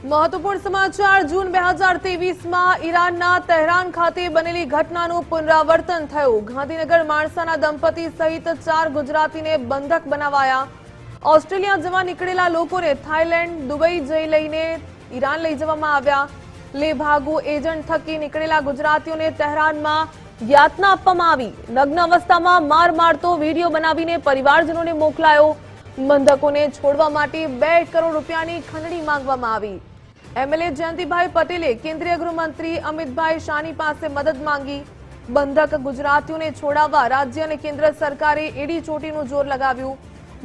મહત્વપૂર્ણ સમાચાર, જૂન બે હજાર તેવીસમાં ઈરાનના તહેરાન ખાતે બનેલી ઘટનાનું પુનરાવર્તન થયું. ગાંધીનગર માણસાના દંપતી સહિત ચાર ગુજરાતીને બંધક બનાવાયા. ઓસ્ટ્રેલિયા જવા નીકળેલા લોકોને થાઇલેન્ડ, દુબઈ જઈ લઈને ઈરાન લઈ જવામાં આવ્યા. લે ભાગુ એજન્ટ થકી નીકળેલા ગુજરાતીઓને તહેરાનમાં યાતના આપવામાં આવી. નગ્ન અવસ્થામાં માર મારતો વીડિયો બનાવીને પરિવારજનોને મોકલાયો. બંધકોને છોડવા માટે બે કરોડ રૂપિયાની ખંડણી માંગવામાં આવી. એમએલએ જયંતિભાઈ પટેલે કેન્દ્રીય ગૃહમંત્રી અમિતભાઈ શાહની પાસે મદદ માંગી. બંધક ગુજરાતીઓને છોડાવવા રાજ્ય અને કેન્દ્ર સરકારે એડી ચોટીનું જોર લગાવ્યું.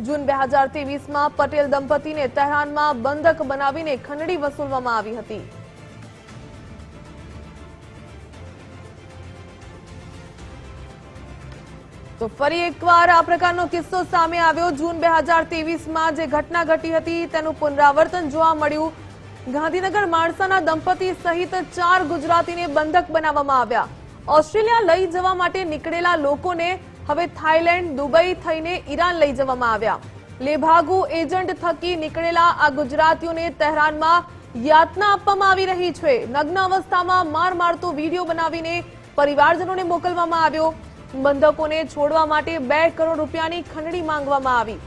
જૂન બે હજાર ત્રેવીસમાં પટેલ દંપતીને તહેરાનમાં બંધક બનાવીને ખંડણી વસૂલવામાં આવી હતી. તો ફરી એકવાર આ પ્રકારનો કિસ્સો સામે આવ્યો. જૂન બે હજાર ત્રેવીસમાં જે ઘટના ઘટી હતી તેનું પુનરાવર્તન જોવા મળ્યું. ગાંધીનગર માણસાના દંપતી સહિત ચાર ગુજરાતીને બંધક બનાવવામાં આવ્યા. ઓસ્ટ્રેલિયા લઈ જવા માટે નીકળેલા લોકોને હવે થાઇલેન્ડ, દુબઈ થઈને ઈરાન લઈ જવામાં આવ્યા. લેભાગુ એજન્ટ થકી નીકળેલા આ ગુજરાતીઓને તહેરાનમાં યાતના આપવામાં આવી રહી છે. નગ્ન અવસ્થામાં માર મારતો વીડિયો બનાવીને પરિવારજનોને મોકલવામાં આવ્યો. બંધકોને છોડવા માટે બે કરોડ રૂપિયાની ખંડણી માંગવામાં આવી.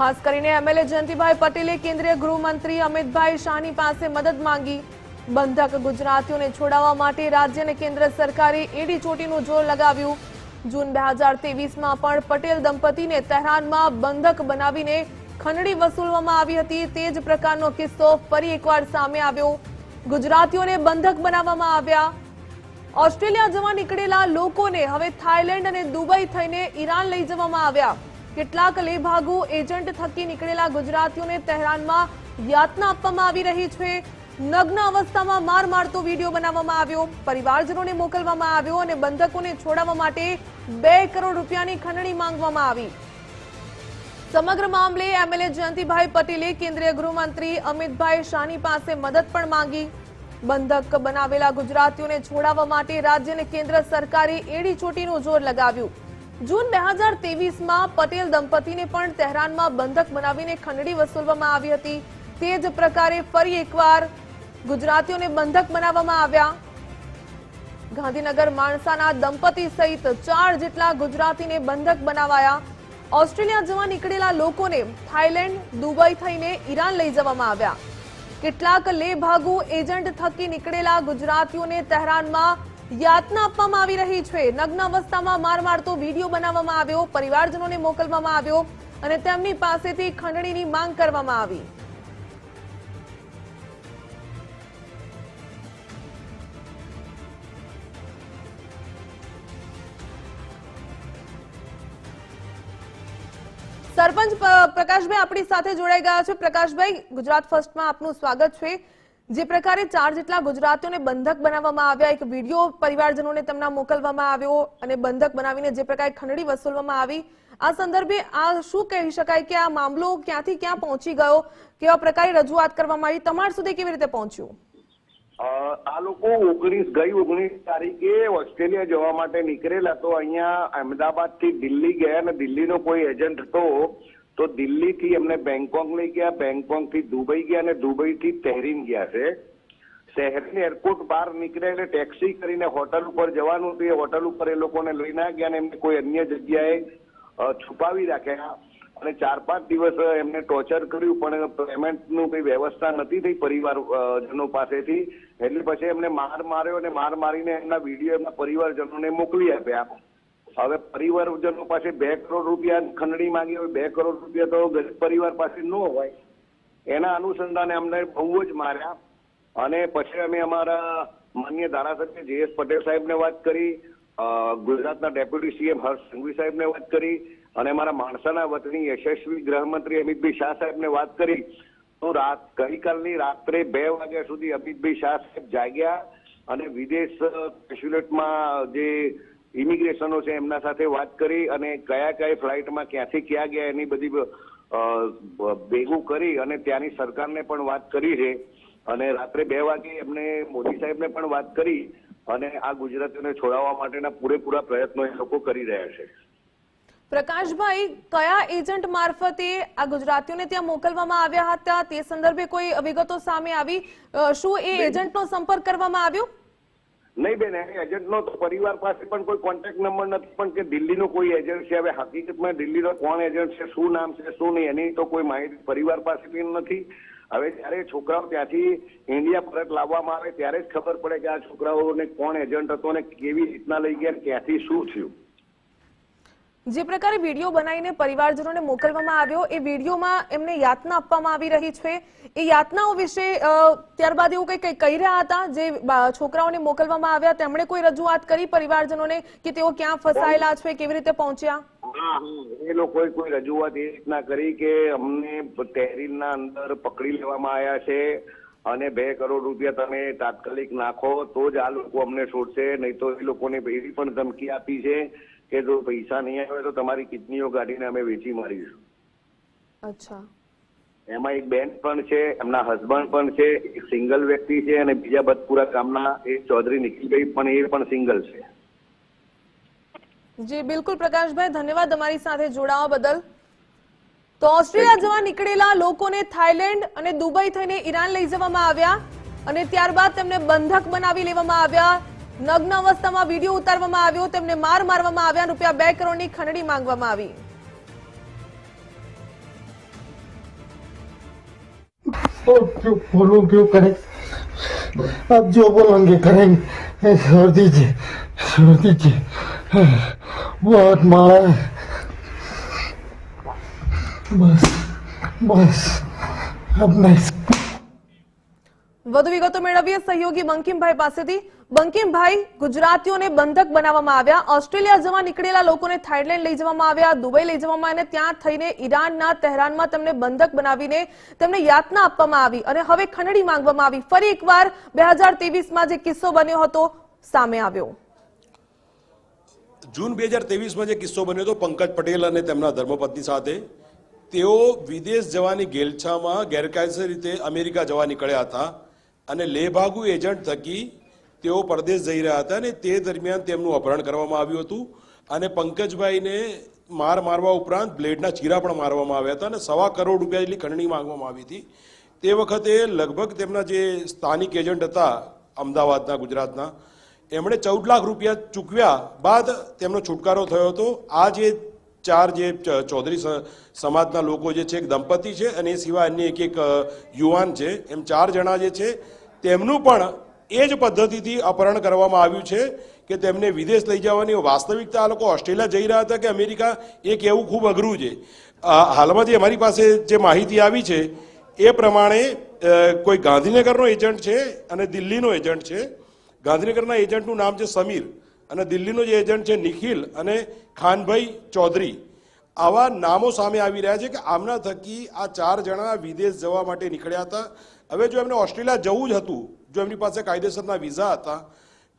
ખાસ કરીને એમએલએ જયંતિભાઈ પટેલે કેન્દ્રીય ગૃહમંત્રી અમિતભાઈ શાહની પાસે મદદ માંગી. બંધક ગુજરાતીઓને છોડાવવા માટે રાજ્ય અને કેન્દ્ર સરકારે એડી ચોટીનું જોર લગાવ્યું. જૂન બે હજાર તેવીસમાં પણ પટેલ દંપતીને તહેરાનમાં બંધક બનાવીને ખંડણી વસૂલવામાં આવી હતી. તે જ પ્રકારનો કિસ્સો ફરી એકવાર સામે આવ્યો. ગુજરાતીઓને બંધક બનાવવામાં આવ્યા. ઓસ્ટ્રેલિયા જવા નીકળેલા લોકોને હવે થાઇલેન્ડ અને દુબઈ થઈને ઈરાન લઈ જવામાં આવ્યા. કેટલાક લેભાગુ એજન્ટ થકી નીકળેલા ગુજરાતીઓને તહેરાનમાં યાતના આપવામાં આવી રહી છે. નગ્ન અવસ્થામાં માર મારતો વીડિયો બનાવવામાં આવ્યો. પરિવારજનોને મોકલવામાં આવ્યો અને બંધકોને છોડાવવા માટે બે કરોડ રૂપિયાની ખંડણી માંગવામાં આવી. સમગ્ર મામલે એમએલએ જયંતિભાઈ પટેલે કેન્દ્રીય ગૃહમંત્રી અમિતભાઈ શાહની પાસે મદદ પણ માંગી. બંધક બનાવેલા ગુજરાતીઓને છોડાવવા માટે રાજ્ય અને કેન્દ્ર સરકારે એડી ચોટીનું જોર લગાવ્યું. જૂન બે હજાર તેવીસમાં પટેલ દંપતીને પણ તહેરાનમાં બંધક બનાવીને ખંડણી વસૂલવામાં આવી હતી. તે જ પ્રકારે ફરી એકવાર ગુજરાતીઓને બંધક બનાવવામાં આવ્યા. ગાંધીનગર માણસાના દંપતી સહિત ચાર જેટલા ગુજરાતીને બંધક બનાવાયા. ઓસ્ટ્રેલિયા જવા નીકળેલા લોકોને થાઇલેન્ડ, દુબઈ થઈને ઈરાન લઈ જવામાં આવ્યા. કેટલાક લે ભાગુ એજન્ટ થકી નીકળેલા ગુજરાતીઓને તહેરાનમાં યાતના આપવામાં આવી રહી છે. નગ્ન અવસ્થામાં માર મારતો વીડિયો બનાવવામાં આવ્યો, પરિવારજનોને મોકલવામાં આવ્યો અને તેમની પાસેથી ખંડણીની માંગ કરવામાં આવી. સરપંચ પ્રકાશભાઈ આપણી સાથે જોડાઈ ગયા છે. પ્રકાશભાઈ, ગુજરાત ફર્સ્ટમાં આપનું સ્વાગત છે. જે પ્રકારે ચાર જેટલા ગુજરાતીઓને બંધક બનાવવામાં આવ્યા, એક વીડિયો પરિવારજનોને તેમના મોકલવામાં આવ્યો અને બંધક બનાવીને જે પ્રકારે ખંડણી વસૂલવામાં આવી. આ સંદર્ભે આ શું કહી શકાય કે આ મામલો ક્યાંથી ક્યાં પહોંચી ગયો? કેવા પ્રકારે રજૂઆત કરવામાં આવી? તમારા સુધી કેવી રીતે પહોંચ્યું? આ લોકો ઓગણીસ, ગઈ ઓગણીસ તારીખે ઓસ્ટ્રેલિયા જવા માટે નીકળેલા. તો અહીંયા અમદાવાદથી દિલ્હી ગયા અને દિલ્હીનો કોઈ એજન્ટ હતો. તો દિલ્હી થી એમને બેંકોક લઈ ગયા બેંકોકથી દુબઈ ગયા અને દુબઈ થી તહેરીન ગયા છે. શહેરની એરપોર્ટ બહાર નીકળે એટલે ટેક્સી કરીને હોટલ ઉપર જવાનું હતું. એ હોટલ ઉપર એ લોકોને લઈ ના ગયા અને એમને કોઈ અન્ય જગ્યાએ છુપાવી રાખ્યા. અને ચાર પાંચ દિવસ એમને ટોર્ચર કર્યું, પણ પેમેન્ટનું કઈ વ્યવસ્થા નથી થઈ પરિવાર જનો પાસેથી. એટલે પછી એમને માર માર્યો અને માર મારીને એમના વીડિયો એમના પરિવારજનોને મોકલી આપ્યા. હવે પરિવારજનો પાસે બે કરોડ રૂપિયા ખંડણી માંગી હોય, બે કરોડ રૂપિયા તો ગરીબ પરિવાર પાસે ન હોય. એના અનુસંધાને અમને બહુ જ માર્યા. અને પછી અમે અમારા માન્ય ધારાસભ્ય જેએસ પટેલ સાહેબને વાત કરી ગુજરાતના ડેપ્યુટી સીએમ હર્ષ સંઘવી સાહેબને વાત કરી, અને અમારા માણસાના વતની યશસ્વી ગૃહમંત્રી અમિતભાઈ શાહ સાહેબને વાત કરી. તો રાત, ગઈકાલની રાત્રે બે વાગ્યા સુધી અમિતભાઈ શાહ સાહેબ જાગ્યા અને વિદેશ કન્સ્યુલેટમાં જે ઇમિગ્રેશનો છે એમના સાથે વાત કરી અને કયા કયા ફ્લાઇટમાં ક્યાંથી ક્યાં ગયા એની બધી ભેગું કરી અને ત્યાંની સરકારને પણ વાત કરી છે. અને રાત્રે બે વાગે એમને મોદી સાહેબને પણ વાત કરી અને આ ગુજરાતીઓને છોડાવવા માટેના પૂરેપૂરા પ્રયત્નો એ લોકો કરી રહ્યા છે. પ્રકાશભાઈ કયા એજન્ટ મારફતે આ ગુજરાતીઓને ત્યાં મોકલવામાં આવ્યા હતા? તે સંદર્ભે કોઈ વિગતો સામે આવી? શું એ એજન્ટનો સંપર્ક કરવામાં આવ્યો? નહીં બેન એ એજન્ટનો તો પરિવાર પાસે પણ કોઈ કોન્ટેક્ટ નંબર નથી, પણ કે દિલ્હીનો કોઈ એજન્ટ છે, હવે હકીકતમાં દિલ્હીનો કોણ એજન્ટ છે, શું નામ છે, શું નહીં, એની તો કોઈ માહિતી પરિવાર પાસે પણ નથી. હવે જ્યારે છોકરાઓ ત્યાંથી ઇન્ડિયા પરત લાવવામાં આવે, ત્યારે જ ખબર પડે કે આ છોકરાઓને કોણ એજન્ટ હતો અને કેવી રીતના લઈ ગયા, ક્યાંથી શું થયું. જે પ્રકારે વીડિયો બનાવીને પરિવારજનોને મોકલવામાં આવ્યો, એ વિડીયોમાં એમને યાતના આપવામાં આવી રહી છે. એ યાતનાઓ વિશે ત્યારબાદ એવું કંઈ કહી રહ્યા હતા? જે છોકરાઓને મોકલવામાં આવ્યા, તેમણે કોઈ રજૂઆત કરી પરિવારજનોને કે તેઓ ક્યાં ફસાયેલા છે, કેવી રીતે પહોંચ્યા? એ લોકોએ કોઈ રજૂઆત એ રીતના કરી કે અમને તહેરીરના અંદર પકડી લેવામાં આવ્યા છે અને બે કરોડ રૂપિયા તમે તાત્કાલિક નાખો તો જ આ લોકો અમને છોડશે, નહીં તો એ લોકોને એવી પણ ધમકી આપી છે કે જો પૈસા નહીં આવે તો તમારી કિડનીઓ કાઢીને અમે વેચી મારીશું. અચ્છા. એમાં એક બેન પણ છે એમના હસબન્ડ પણ છે એક સિંગલ વ્યક્તિ છે અને બીજા બદપુરા ગામના એક ચૌધરી નિખિલભાઈ પણ એ પણ સિંગલ છે. જી બિલકુલ પ્રકાશભાઈ ધન્યવાદ અમારી સાથે જોડાવા બદલ. તો ઓસ્ટ્રેલિયા જવા નીકળેલા લોકોને થાઈલેન્ડ અને દુબઈ થઈને ઈરાન લઈ જવામાં આવ્યા અને ત્યારબાદ તેમને બંધક બનાવી લેવામાં આવ્યા. નગ્ન અવસ્થામાં વીડિયો ઉતારવામાં આવ્યો તેમને માર મારવામાં આવ્યા રૂપિયા બે કરોડની ખંડણી માંગવામાં આવી. બોલો ક્યો બસ બસ વધુ વિગતો મેળવીએ સહયોગી બંકિમભાઈ પાસેથી. બંકિમભાઈ, ગુજરાતીઓને બંધક બનાવવામાં આવ્યા. ઓસ્ટ્રેલિયા જવા નીકળેલા લોકોને થાઈલેન્ડ લઈ જવામાં આવ્યા, દુબઈ લઈ જવામાં અને ત્યાં થઈને ઈરાનના તહેરાનમાં તેમને બંધક બનાવીને તેમને યાતના આપવામાં આવી અને હવે ખંડણી માંગવામાં આવી. ફરી એકવાર બે હજાર તેવીસમાં જે કિસ્સો બન્યો હતો, સામે આવ્યો. જૂન બે હજાર તેવીસમાં જે કિસ્સો બન્યો હતો, પંકજ પટેલ અને તેમના ધર્મપત્ની સાથે, તેઓ વિદેશ જવાની ગેલછામાં ગેરકાયદેસર રીતે અમેરિકા જવા નીકળ્યા હતા અને લેભાગુ એજન્ટ થકી તેઓ પરદેશ જઈ રહ્યા હતા અને તે દરમિયાન તેમનું અપહરણ કરવામાં આવ્યું હતું અને પંકજભાઈને માર મારવા ઉપરાંત બ્લેડના ચીરા પણ મારવામાં આવ્યા હતા અને સવા કરોડ રૂપિયા જેટલી ખંડણી માંગવામાં આવી હતી. તે વખતે લગભગ તેમના જે સ્થાનિક એજન્ટ હતા અમદાવાદના, ગુજરાતના, એમણે ચૌદ લાખ રૂપિયા ચૂકવ્યા બાદ તેમનો છુટકારો થયો હતો. આ જે ચાર જે ચૌધરી સમાજના લોકો જે છે, એક દંપતી છે અને એ સિવાય અન્ય એક એક યુવાન છે. એમ ચાર જણા જે છે, તેમનું પણ એ જ પદ્ધતિથી અપહરણ કરવામાં આવ્યું છે કે તેમને વિદેશ લઈ જવાની વાસ્તવિકતા આ લોકો ઓસ્ટ્રેલિયા જઈ રહ્યા હતા કે અમેરિકા, એ કહેવું ખૂબ અઘરું છે. હાલમાં જે અમારી પાસે જે માહિતી આવી છે, એ પ્રમાણે કોઈ ગાંધીનગરનો એજન્ટ છે અને દિલ્હીનો એજન્ટ છે. ગાંધીનગરના એજન્ટનું નામ છે સમીર અને દિલ્હીનો જે એજન્ટ છે નિખિલ અને ખાનભાઈ ચૌધરી. આવા નામો સામે આવી રહ્યા છે કે આમના થકી આ ચાર જણા વિદેશ જવા માટે નીકળ્યા હતા. હવે જો એમને ઓસ્ટ્રેલિયા જવું જ હતું, જો એમની પાસે કાયદેસરના વિઝા હતા,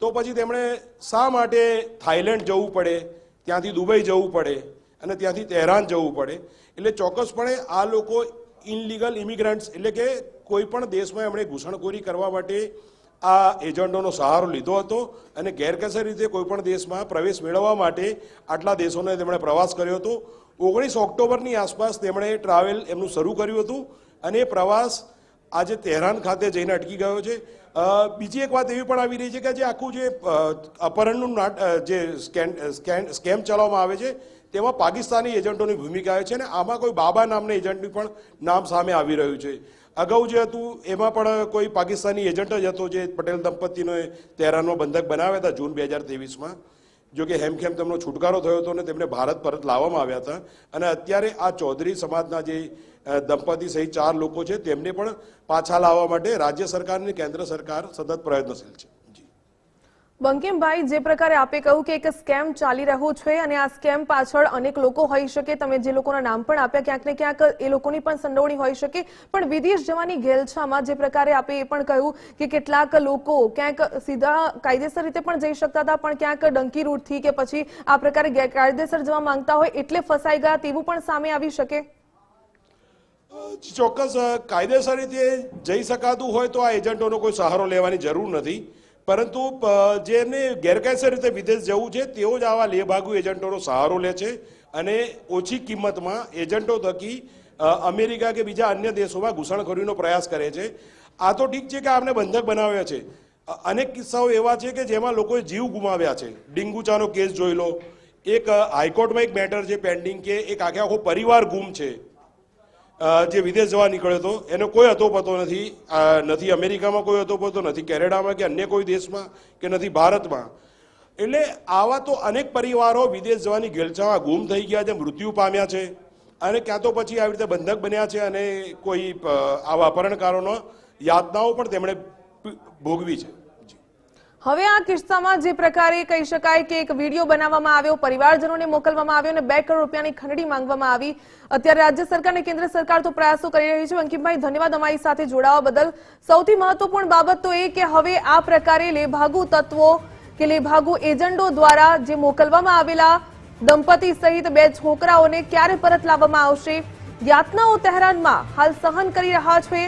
તો પછી તેમણે શા માટે થાઈલેન્ડ જવું પડે, ત્યાંથી દુબઈ જવું પડે અને ત્યાંથી તહેરાન જવું પડે? એટલે ચોક્કસપણે આ લોકો ઇનલીગલ ઇમિગ્રન્ટ્સ એટલે કે કોઈ પણ દેશમાં એમણે ઘૂસણખોરી કરવા માટે આ એજન્ટોનો સહારો લીધો હતો અને ગેરકાયદેસર રીતે કોઈ પણ દેશમાં પ્રવેશ મેળવવા માટે આટલા દેશોને તેમણે પ્રવાસ કર્યો હતો. ઓગણીસ ઓક્ટોબરની આસપાસ તેમણે ટ્રાવેલ એમનું શરૂ કર્યું હતું અને પ્રવાસ આજે તહેરાન ખાતે જઈને અટકી ગયો છે. બીજી એક વાત એવી પણ આવી રહી છે કે જે આખું જે અપહરણનું જે સ્કેમ ચલાવવામાં આવે છે, તેમાં પાકિસ્તાની એજન્ટોની ભૂમિકા છે અને આમાં કોઈ બાબા નામના એજન્ટનું પણ નામ સામે આવી રહ્યું છે. અગાઉ જે હતું, એમાં પણ કોઈ પાકિસ્તાની એજન્ટ જ હતો જે પટેલ દંપતીનો તહેરાનમાં બંધક બનાવ્યા હતા જૂન બે હજાર ત્રેવીસમાં. જો કે હેમખેમ તેમનો છુટકારો થયો હતો અને તેમને ભારત પરત લાવવામાં આવ્યા હતા. અને અત્યારે આ ચૌધરી સમાજના જે દંપતી સહિત ચાર લોકો છે, તેમને પણ પાછા લાવવા માટે રાજ્ય સરકાર અને કેન્દ્ર સરકાર સતત પ્રયત્નશીલ છે. બંકિમભાઈ, જે પ્રકારે આપે કહ્યું કે એક સ્કેમ ચાલી રહ્યો છે અને આ સ્કેમ પાછળ અનેક લોકો હોઈ શકે. તમે જે લોકોના નામ પણ આપ્યા, ક્યાંક ને ક્યાંક એ લોકોની પણ સંડોવણી હોઈ શકે. પણ વિદેશ જવાની ગેલછામાં જે પ્રકારે આપે એ પણ કહ્યું કે કેટલાક લોકો ક્યાંક સીધા કાયદેસર રીતે પણ જઈ શકતા હતા, પણ ક્યાંક ડંકી રૂટથી કે પછી આ પ્રકારે ગેરકાયદેસર જવા માંગતા હોય એટલે ફસાઈ ગયા તેવું પણ સામે આવી શકે. ચોક્કસ કાયદેસર રીતે જઈ શકાતું હોય તો આ એજન્ટોનો કોઈ સહારો લેવાની જરૂર નથી. પરંતુ જેને ગેરકાયદેસર રીતે વિદેશ જવું છે, તેઓ જ આવા લેભાગુ એજન્ટોનો સહારો લે છે અને ઓછી કિંમતમાં એજન્ટો થકી અમેરિકા કે બીજા અન્ય દેશોમાં ઘૂસણખોરીનો પ્રયાસ કરે છે. આ તો ઠીક છે કે આપણે બંધક બનાવ્યા છે. અનેક કિસ્સાઓ એવા છે કે જેમાં લોકોએ જીવ ગુમાવ્યા છે. ડિંગુચાનો કેસ જોઈ લો. એક હાઈકોર્ટમાં એક મેટર છે પેન્ડિંગ કે એક આખે આખો પરિવાર ગુમ છે. જે વિદેશ જવા નીકળ્યો હતો, એનો કોઈ અતોપતો નથી નથી અમેરિકામાં કોઈ હતો પતો નથી કેનેડામાં કે અન્ય કોઈ દેશમાં કે નથી ભારતમાં એટલે આવા તો અનેક પરિવારો વિદેશ જવાની ગેલચામાં ગુમ થઈ ગયા છે, મૃત્યુ પામ્યા છે, અને ક્યાં તો પછી આવી રીતે બંધક બન્યા છે અને કોઈ આવા અપહરણકારોનો યાતનાઓ પણ તેમણે ભોગવી છે. હવે આ કિસ્સામાં જે પ્રકારે કહી શકાય કે એક વીડિયો બનાવવામાં આવ્યો, પરિવારજનોને મોકલવામાં આવ્યો અને બે કરોડ રૂપિયાની ખંડણી માંગવામાં આવી. અત્યારે રાજ્ય સરકાર અને કેન્દ્ર સરકાર તો પ્રયાસો કરી રહી છે. અંકિતભાઈ, ધન્યવાદ અમારી સાથે જોડાવા બદલ. સૌથી મહત્વપૂર્ણ બાબત તો એ કે હવે આ પ્રકારે લેભાગુ તત્વો કે લેભાગુ એજન્ટો દ્વારા જે મોકલવામાં આવેલા દંપતી સહિત બે છોકરાઓને ક્યારે પરત લાવવામાં આવશે? યાતનાઓ તહેરાનમાં હાલ સહન કરી રહ્યા છે.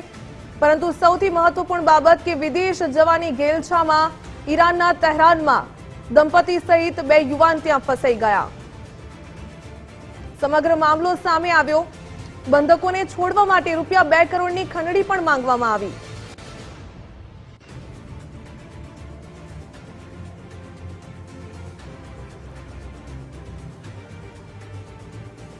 પરંતુ સૌથી મહત્વપૂર્ણ બાબત કે વિદેશ જવાની ગેલછામાં ઈરાનના તહેરાનમાં દંપતી સહિત બે યુવાન ત્યાં ફસાઈ ગયા. સમગ્ર મામલો સામે આવ્યો. બંધકોને છોડવા માટે રૂપિયા બે કરોડની ખંડણી પણ માંગવામાં આવી.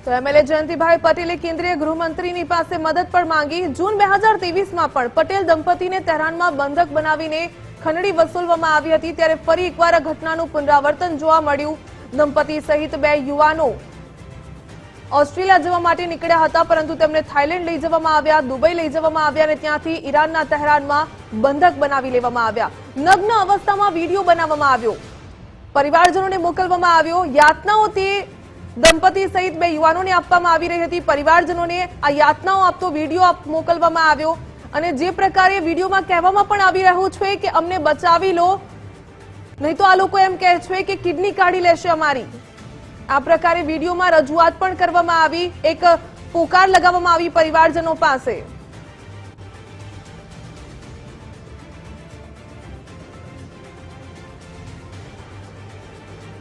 તો એમએલએ જયંતિભાઈ પટેલે કેન્દ્રીય ગૃહમંત્રીની પાસે મદદ પણ માંગી. જૂન બે હજાર તેવીસમાં પણ પટેલ દંપતીને તહેરાનમાં બંધક બનાવીને ખંડણી વસૂલવામાં આવી હતી ત્યારે ફરી એકવાર આ ઘટનાનું પુનરાવર્તન જોવા મળ્યું. દંપતી સહિત બે યુવાનો ઓસ્ટ્રેલિયા જવા માટે નીકળ્યા હતા, પરંતુ તેમને થાઇલેન્ડ લઈ જવામાં આવ્યા, દુબઈ લઈ જવામાં આવ્યા અને ત્યાંથી ઈરાનના તહેરાનમાં બંધક બનાવી લેવામાં આવ્યા. નગ્ન અવસ્થામાં વીડિયો બનાવવામાં આવ્યો. પરિવારજનોને મોકલવામાં આવ્યો. યાતનાઓ તે દંપતી સહિત બે યુવાનોને આપવામાં આવી રહી હતી. પરિવારજનોને આ યાતનાઓ આપતો વીડિયો મોકલવામાં આવ્યો. અને જે પ્રકારે વિડીયોમાં કહેવામાં પણ આવી રહ્યું છે કે અમને બચાવી લો. નહીં તો આ લોકો એમ કહે છે કે કિડની કાઢી લેશે અમારી. આ પ્રકારે વિડીયોમાં રજૂઆત પણ કરવામાં આવી. એક પોકાર લગાવવામાં આવી પરિવારજનો પાસે.